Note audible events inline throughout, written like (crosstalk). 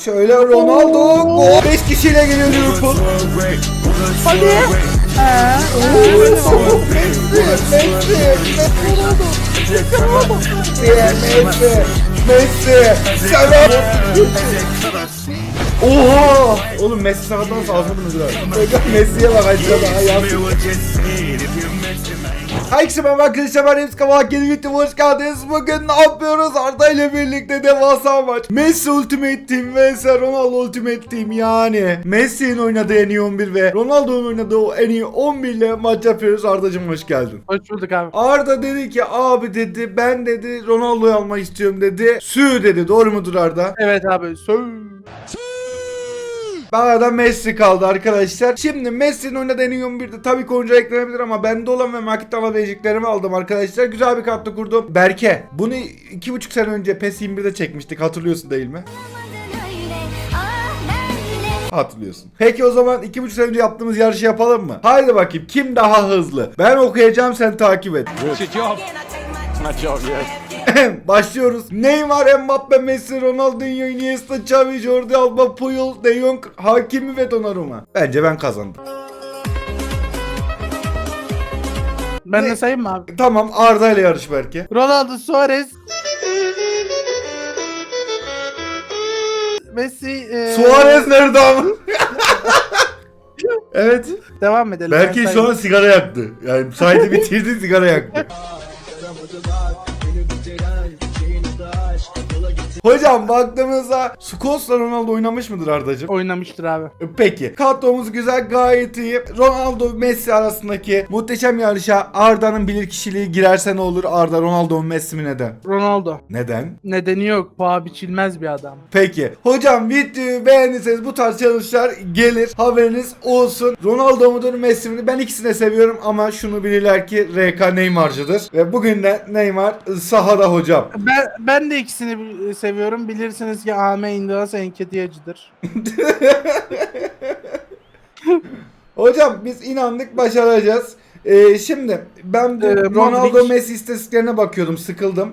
Şöyle Ronaldo gol 5 kişiyle geliyor Liverpool. Hadi. Ee, Messi, Messi, Salah. Oha! Oğlum Messi sakatlanırsa ağzını biraz. Messi'ye bak aşağıda ayağı. Herkese merhaba arkadaşlar ben Remzi Kavak yeni videoma hoş geldiniz. Bugün ne yapıyoruz? Arda ile birlikte devasa maç. Messi Ultimate Team vs Ronaldo Ultimate Team yani. Messi'nin oynadığı en iyi 11 ve Ronaldo'nun oynadığı o en iyi 11 ile maç yapıyoruz. Arda'cım hoş geldin. Hoş bulduk abi. Arda dedi ki abi dedi ben dedi Ronaldo'yu almak istiyorum dedi. Sü dedi doğru mudur Arda? Evet abi. Söv. Bana da Messi kaldı arkadaşlar. Şimdi Messi'nin oynadığı en iyi 11'de tabii ki oyuncu eklenebilir ama bende olan ve marketten alabileceklerimi aldım arkadaşlar. Güzel bir kartla kurdum. Berke bunu 2,5 sene önce PES 21'de çekmiştik hatırlıyorsun değil mi? Hatırlıyorsun. Peki o zaman 2,5 sene önce yaptığımız yarışı yapalım mı? Haydi bakayım kim daha hızlı? Ben okuyacağım sen takip et. Your job. My job, yes. (laughs) Başlıyoruz. Neymar, Mbappe, Messi, Ronaldinho, Iniesta, Xavi, Jordi Alba, Puyol, De Jong, Hakimi ve Donnarumma. Bence ben kazandım. Ben Ne? de sayayım mı abi? Tamam Arda ile yarış belki. Ronaldo Suarez. Messi. E, Suarez nerede ama? (laughs) evet. Devam edelim. Belki şu sayayım. an sigara yaktı. Yani saydı bitirdi sigara yaktı. (laughs) Hocam baktığımızda Skos'la Ronaldo oynamış mıdır Arda'cığım? Oynamıştır abi. Peki. Kadromuz güzel gayet iyi. Ronaldo Messi arasındaki muhteşem yarışa Arda'nın bilir kişiliği girerse ne olur? Arda Ronaldo mu Messi mi neden? Ronaldo. Neden? Nedeni yok. Paha biçilmez bir adam. Peki. Hocam videoyu beğendiyseniz bu tarz challenge'lar gelir. Haberiniz olsun. Ronaldo mudur Messi mi? Ben ikisini de seviyorum ama şunu bilirler ki RK Neymar'cıdır. Ve bugün de Neymar sahada hocam. Ben ben de ikisini bi- seviyorum. Bilirsiniz ki Ame Indias Enketiyacıdır. (laughs) Hocam biz inandık başaracağız. Ee, şimdi ben bu Ee, Ronaldo Modric- Messi istatistiklerine bakıyordum sıkıldım.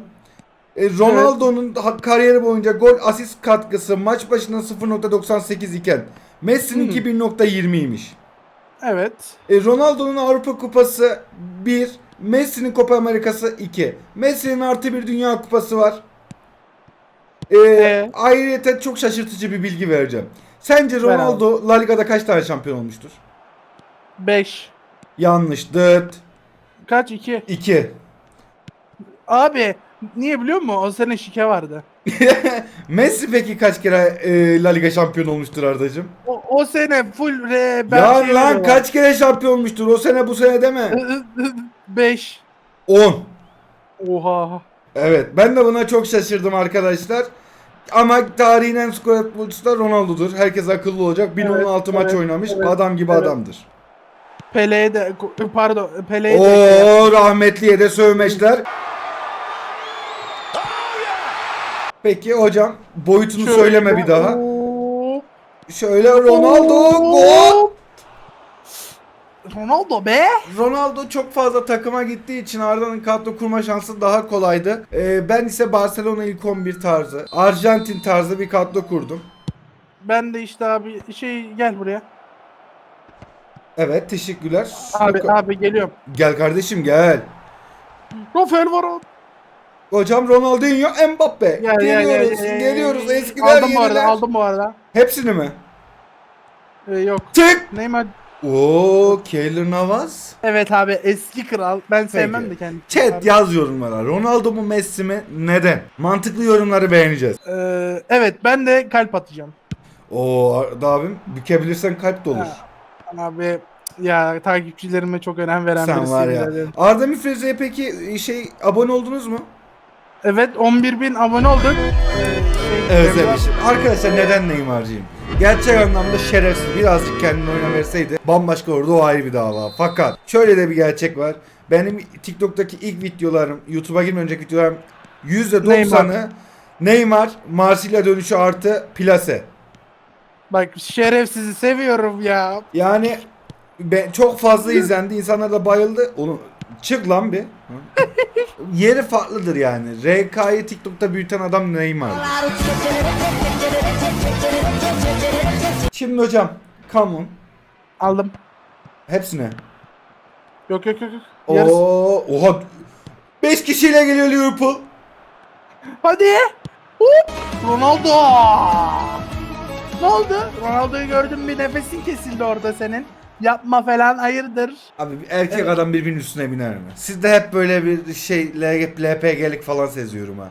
Ee, Ronaldo'nun ha- kariyeri boyunca gol asist katkısı maç başına 0.98 iken Messi'nin Hmm. 1.20'ymiş. Evet. E, Ronaldo'nun Avrupa Kupası 1, Messi'nin Copa Amerikası 2. Messi'nin artı bir Dünya Kupası var. E, E? ayrıca çok şaşırtıcı bir bilgi vereceğim. Sence Ronaldo La Liga'da kaç tane şampiyon olmuştur? 5. Yanlış. 4, Kaç? 2. 2. Abi niye biliyor musun? O sene şike vardı. (laughs) Messi peki kaç kere e, La Liga şampiyon olmuştur Arda'cığım? O, o sene full re, ben Ya şey lan veriyorum. kaç kere şampiyon olmuştur? O sene bu sene deme. (laughs) 5. 10. Oha. Evet ben de buna çok şaşırdım arkadaşlar. Ama tarihin en skor futbolcusu da Ronaldo'dur. Herkes akıllı olacak. 1016 Evet, maç evet, oynamış. evet, adam gibi evet. adamdır. Pele'ye de pardon Pele'ye de Oo rahmetliye de sövmeçler. Peki hocam boyutunu Şöyle- söyleme bir daha. Şöyle Ronaldo gol. Ronaldo be. Ronaldo çok fazla takıma gittiği için Arda'nın kadro kurma şansı daha kolaydı. Ee, ben ise Barcelona ilk 11 tarzı, Arjantin tarzı bir kadro kurdum. Ben de işte abi şey gel buraya. Evet teşekkürler. Abi abi geliyorum. Gel kardeşim gel. Rafael Varane. Hocam Ronaldinho, Mbappe. Gel, gel, geliyoruz, gel, gel, geliyoruz. gel. Eskiler Aldım bu arada, yeniler. aldım bu arada. Hepsini mi? Ee, yok. Tık. Neymar. Oo, Keylor Navas. Evet abi eski kral. Ben sevmem de kendisi. Chat yaz yorumlara. Ronaldo mu Messi mi? Neden? Mantıklı yorumları beğeneceğiz. Ee, evet ben de kalp atacağım. Oo Arda abim bükebilirsen kalp de olur. Ha. Abi ya takipçilerime çok önem veren Sen birisi. var ya. biraderim. Arda Müfreze'ye peki şey abone oldunuz mu? Evet 11 bin abone olduk. Ee, Özlemişim. Arkadaşlar neden Neymar'cıyım? Gerçek anlamda şerefsiz birazcık kendine oyna verseydi bambaşka olurdu o ayrı bir dava. Fakat şöyle de bir gerçek var. Benim TikTok'taki ilk videolarım, YouTube'a girmeden önceki videolarım %90'ı Neymar, Neymar Marsilya dönüşü artı plase. Bak şerefsizi seviyorum ya. Yani ben çok fazla izlendi. İnsanlar da bayıldı. Oğlum çık lan bir. (laughs) Yeri farklıdır yani. RK'yı TikTok'ta büyüten adam Neymar. Şimdi hocam. Come on. Aldım. Hepsine. Yok yok yok. yok. Yarısı. Oo, oha. 5 kişiyle geliyor Liverpool. Hadi. Hop. Ronaldo. Ne oldu? Ronaldo'yu gördüm bir nefesin kesildi orada senin. Yapma falan hayırdır? Abi bir erkek adam birbirinin üstüne biner mi? Sizde hep böyle bir şey LPG'lik falan seziyorum ha.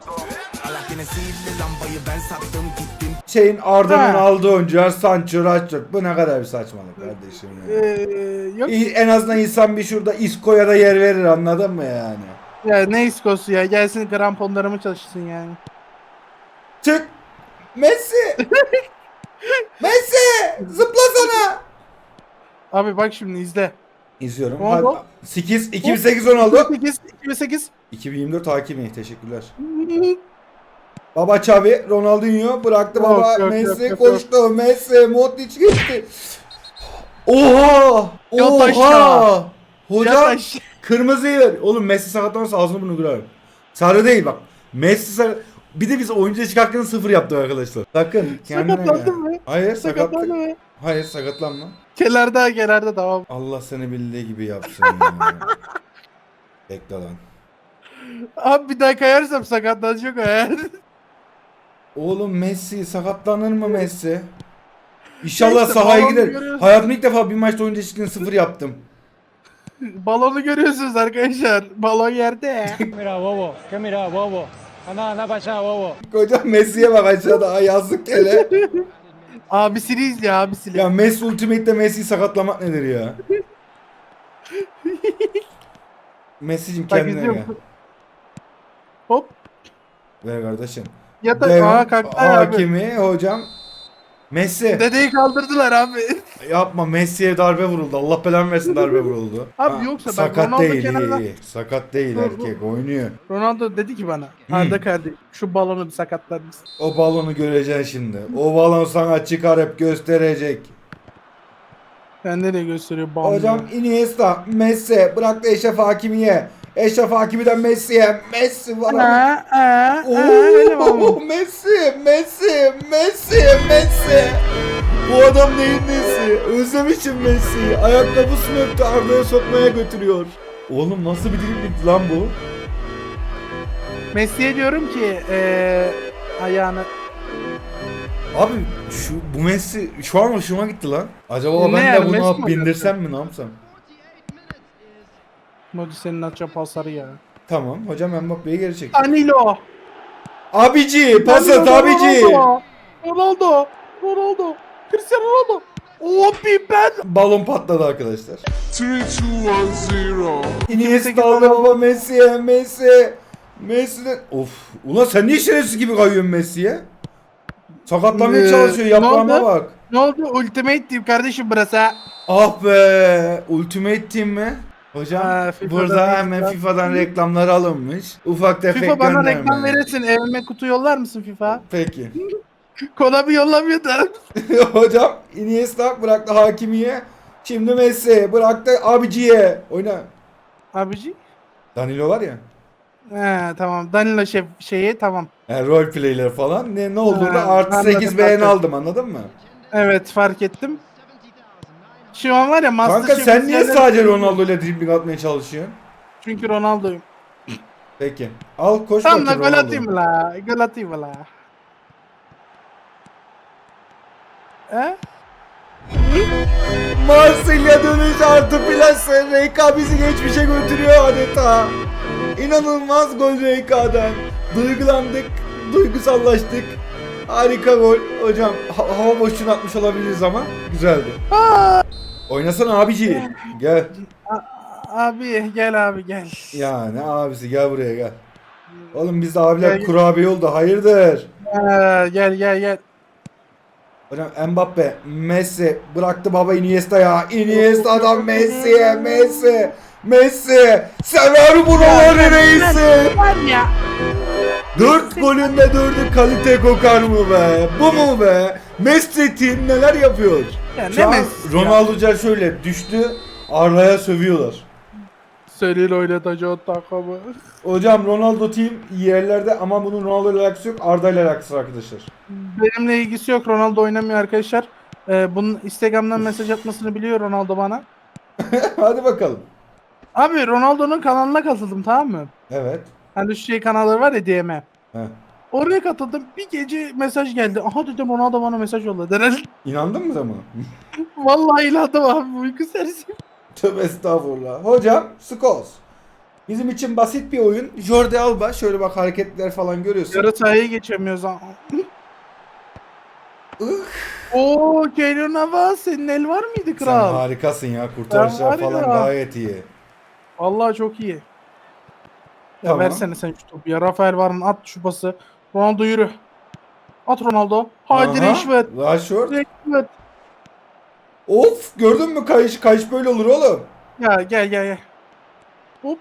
Alaaddin'e sihirli lambayı ben sattım gittim Şeyin Arda'nın Ha. aldığı oyuncular Sancho, Rashford. Bu ne kadar bir saçmalık kardeşim ya. Ee, yok İyi, en azından insan bir şurada Isco'ya da yer verir anladın mı yani? ya ne iskosu ya gelsin kramponlarımı çalışsın yani. Çık! Messi! (laughs) Messi! Zıplasana! Abi bak şimdi izle. İzliyorum. Oldu. Hadi. 8, 2008 10 oldu. 8 2008 2024 hakimi. Teşekkürler. Baba Xavi, Ronaldinho bıraktı Yok, baba. yok, yok, Messi yok, koştu. Messi, Modric gitti. Oha! Oha! Hocam kırmızıyı ver. Oğlum Messi sakatlanırsa ağzını bunu kırarım. Sarı değil bak. Messi sarı. Bir de biz oyuncuya çıkarken sıfır yaptık arkadaşlar. Sakın kendine Sakatlandın gel. mı? Hayır Sakatlandı sakatlık. mı? Hayır sakatlanma. Kenarda kenarda tamam. Allah seni bildiği gibi yapsın ya. (laughs) Bekle lan. Abi bir daha kayarsam sakatlanacak ha. Oğlum Messi sakatlanır mı Messi? İnşallah İşte sahaya gider. görüyorsun. Hayatımda ilk defa bir maçta oyuncu eşitliğini sıfır yaptım. Balonu görüyorsunuz arkadaşlar. Balon yerde. Mira, bobo. ¿Qué mira, bobo? Anda para allá, bobo. Hocam Messi'ye bak aşağıda ay yazık hele. abisini izliyor abisini. ya Messi Ultimate'de Messi'yi sakatlamak nedir ya? Messi'cim Bak kendine gel. Hop. Ver kardeşim. Yata. Devam. Aa kalktı abi. Hakimi hocam. Messi. Dedeyi kaldırdılar abi. Yapma Messi'ye darbe vuruldu. Allah belanı versin darbe vuruldu. Abi yoksa bak sakat Ronaldo değil, kenarda- iyi, iyi. Sakat değil Dur, erkek oynuyor. Ronaldo dedi ki bana. Arda kardeş şu balonu bir sakatlar mısın? O balonu göreceksin şimdi. O balon sana çıkar hep gösterecek. Bende de gösteriyor balonu. Hocam Iniesta, Messi bıraktı Eşref Hakimi'ye. Eşref Hakimi'den Messi'ye. Messi var. Aa, aa, Oo? (laughs) Messi, Messi, Messi, Messi. Bu adam neyin nesi? Özlemişim Messi'yi. Ayakkabısını öptü Arda'ya sokmaya götürüyor. Oğlum nasıl bir dribling lan bu? Messi'ye diyorum ki eee ayağını Abi şu bu Messi şu an hoşuma gitti lan. Acaba Ne ben yani, de bunu Messi mi bindirsem mi ne yapsam? Modi senin atacağı pasları ya. Tamam hocam Mbappe'yi geri çek. Danilo. Abici pas at Danilo, abici. Ronaldo. Ronaldo. Ronaldo. Cristiano Ronaldo. O ben. Balon patladı arkadaşlar. 3, 2, 1, 0 Iniesta baba Messi'ye Messi. Messi'den of ulan sen niye şerefsiz gibi kayıyorsun Messi'ye? Sakatlamaya Ee, çalışıyor ne yaprağına oldu? bak. Ne oldu? Ultimate Team kardeşim burası. ha. Ah be Ultimate Team mi? Hocam Ha, burada hemen. FIFA'dan reklamlar alınmış. Ufak tefek FIFA bana reklam verirsin. Evime kutu yollar mısın FIFA? Peki. (laughs) Konami yollamıyor da. (laughs) Hocam Iniesta bıraktı Hakimi'ye. Şimdi Messi bıraktı Abici'ye. Oyna. Abici. Danilo var ya. He tamam. Danilo şef şeyi tamam. Yani role playler falan. Ne, ne oldu da Ha, artı anladım, 8 beğeni anladım. aldım anladın mı? Evet fark ettim. Şu an var ya Kanka Masterchef sen niye sadece Ronaldo ile dribbling atmaya çalışıyorsun? Çünkü Ronaldo'yum. Peki. Al koş Tam da bakayım gol Ronaldo. atayım la. Gol atayım la. He? Marsilya dönüş artı plası. RK bizi geçmişe götürüyor adeta. İnanılmaz gol RK'den. Duygulandık. Duygusallaştık. Harika gol. Hocam ha- hava boşluğuna atmış olabiliriz ama güzeldi. Oynasana abici. Gel. Abi gel abi gel. Ya ne abisi gel buraya gel. Oğlum biz de abiler Gel. kurabiye oldu. Hayırdır? Ee, gel gel gel. Hocam Mbappe, Messi bıraktı baba Iniesta'ya. Iniesta'dan Messi'ye, Messi, Messi. Sever buraları reisi. Var ya. Dört golünde dördü kalite kokar mı be? Bu mu be? Messi team neler yapıyor? Ya Şu ne an Messi ya? Ronaldo'ca şöyle düştü. Arla'ya sövüyorlar. Senin oynatacağın takımı. Hocam Ronaldo team yerlerde ama bunun Ronaldo ile alakası yok. Arda ile alakası var arkadaşlar. Benimle ilgisi yok. Ronaldo oynamıyor arkadaşlar. Ee, bunun Instagram'dan mesaj atmasını biliyor Ronaldo bana. (laughs) Hadi bakalım. Abi Ronaldo'nun kanalına katıldım tamam mı? Evet. Hani şu şey kanalları var ya DM. Heh. Oraya katıldım. Bir gece mesaj geldi. Aha dedim Ronaldo bana mesaj yolladı. Herhalde. İnandın mı sen buna? (laughs) Vallahi iladım abi uyku serisi. Tövbe estağfurullah. Hocam Skos. Bizim için basit bir oyun. Jordi Alba şöyle bak hareketler falan görüyorsun. Yarı sahaya geçemiyoruz. (laughs) Oo Keylor Navas senin el var mıydı Sen kral? harikasın ya. Kurtarışlar Ben var falan ya. gayet iyi. Vallahi çok iyi. Ya Tamam. versene sen şu topu ya. Rafael Varane at şu pası. Ronaldo yürü. At Ronaldo. Hadi Aha. Rashford. Rashford. Rashford. Of gördün mü kayış kayış böyle olur oğlum. Ya gel gel gel. Hop.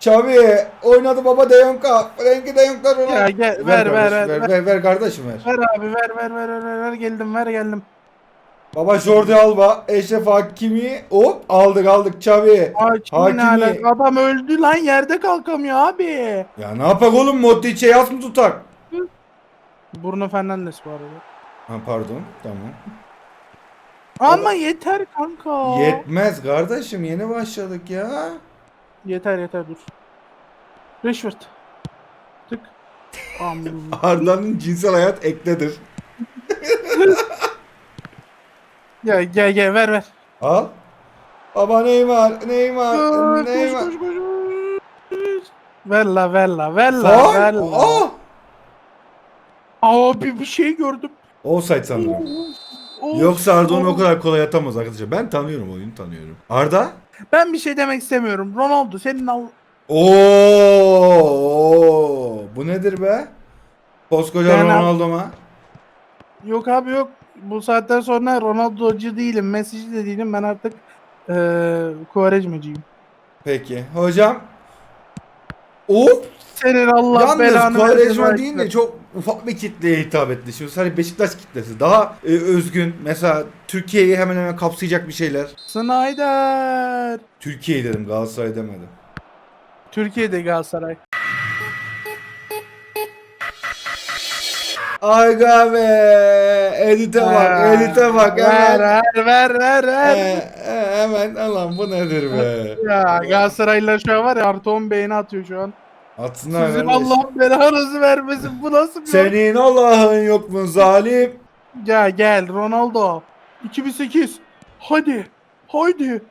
Xavi oynadı baba De Jong'a. Frenkie De Jong'la Ronaldo. Ya gel, ver, ver, kardeşim, ver, ver, ver, ver kardeşim ver. Ver abi ver ver ver ver ver, ver. geldim ver geldim. Baba Jordi Alba, Eşref Hakimi hop aldık aldık Xavi. Hakimi Hakimi. Adam öldü lan yerde kalkamıyor abi. Ya ne yapak oğlum Modric'e yaz mı tutak? Bruno Fernandes bu arada. Ha pardon tamam. Ama yeter kanka. Yetmez kardeşim yeni başladık ya. yeter yeter dur. Rashford. Tık. (laughs) Arda'nın cinsel hayat ekledir. ya gel gel ver ver. Al. Baba Neymar, Neymar, Neymar. koş, koş, koş. Ver la ver la ver la Faul. ver la. Aa! Abi bir şey gördüm. Offside sanırım. Yoksa Arda onu o kadar kolay atamaz arkadaşlar. Ben tanıyorum oyunu tanıyorum. Arda? Ben bir şey demek istemiyorum. Ronaldo senin al... Oo, bu nedir be? Koskoca Ben- Ronaldo mu? Yok abi yok. Bu saatten sonra Ronaldo'cu değilim. Messi'ci de değilim. Ben artık eee. Peki. Hocam. Of. Senin Allah Yalnız belanı Quaresma versin. değil de çok ufak bir kitleye hitap etti. Şimdi sadece Beşiktaş kitlesi. Daha e, özgün. Mesela Türkiye'yi hemen hemen kapsayacak bir şeyler. Snyder. Türkiye'yi dedim Galatasaray demedim. Türkiye'de Galatasaray. Aga be. Edite bak. Edite bak. Ver Hemen. ver ver ver. ver. Ee, e, hemen alan bu nedir be? Ya Galatasaraylılar şu an var ya artı 10 beğeni atıyor şu an. Atsınlar Sizin kardeş. Allah belanızı vermesin. Bu nasıl bir Senin Allah'ın yok mu zalim? Ya gel Ronaldo. 2008. Hadi. Haydi.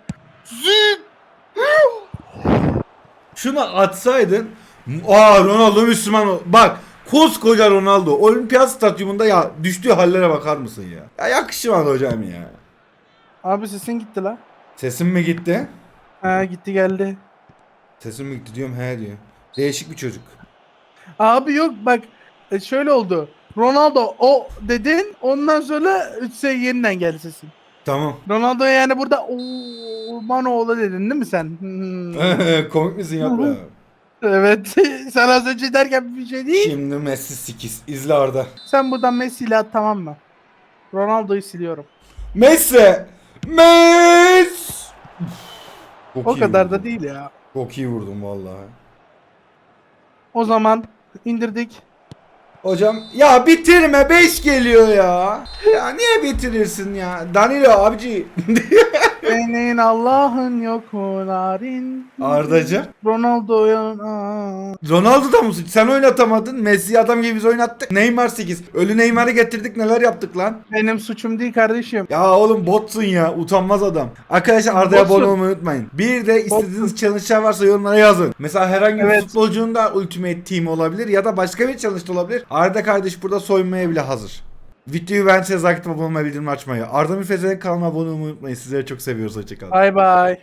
Zip. Şunu atsaydın. Aa Ronaldo Müslüman ol. Bak koskoca Ronaldo olimpiyat stadyumunda ya düştüğü hallere bakar mısın ya? Ya yakışmadı hocam ya. Abi sesin gitti la. Sesim mi gitti? Ha gitti geldi. Sesim mi gitti diyorum he diyor. Değişik bir çocuk. Abi yok bak e, şöyle oldu. Ronaldo o dedin ondan sonra şey yeniden geldi sesin. Tamam. Ronaldo yani burada ooo Manoğlu dedin değil mi sen? Hmm. (laughs) Komik misin yapma. (laughs) evet. (laughs) sen az önce derken bir şey değil. Şimdi Messi 8. İzle Arda. Sen buradan Messi ile at tamam mı? Ronaldo'yu siliyorum. Messi! Messi! Çok O iyi kadar vurdum. da değil ya. Çok iyi vurdum vallahi. O zaman indirdik. Hocam ya bitirme 5 geliyor ya. Ya niye bitirirsin ya? Danilo abici. (laughs) Senin Allah'ın yok narin. Ardacığım. Ronaldo'ya Aa. Ronaldo da mısın? Sen oynatamadın. Messi adam gibi biz oynattık. Neymar 8. Ölü Neymar'ı getirdik neler yaptık lan. Benim suçum değil kardeşim. Ya oğlum botsun ya. Utanmaz adam. Arkadaşlar Arda'ya abone olmayı unutmayın. Bir de istediğiniz challenge'lar varsa yorumlara yazın. Mesela herhangi bir Evet. futbolcunun da Ultimate Team olabilir ya da başka bir challenge olabilir. Arda kardeş burada soyunmaya bile hazır. Videoyu beğendiyseniz like atıp abone olmayı bildirim açmayı. Arda Müfeze'nin kanalına abone olmayı unutmayın. Sizleri çok seviyoruz. Hoşçakalın. Bye bye.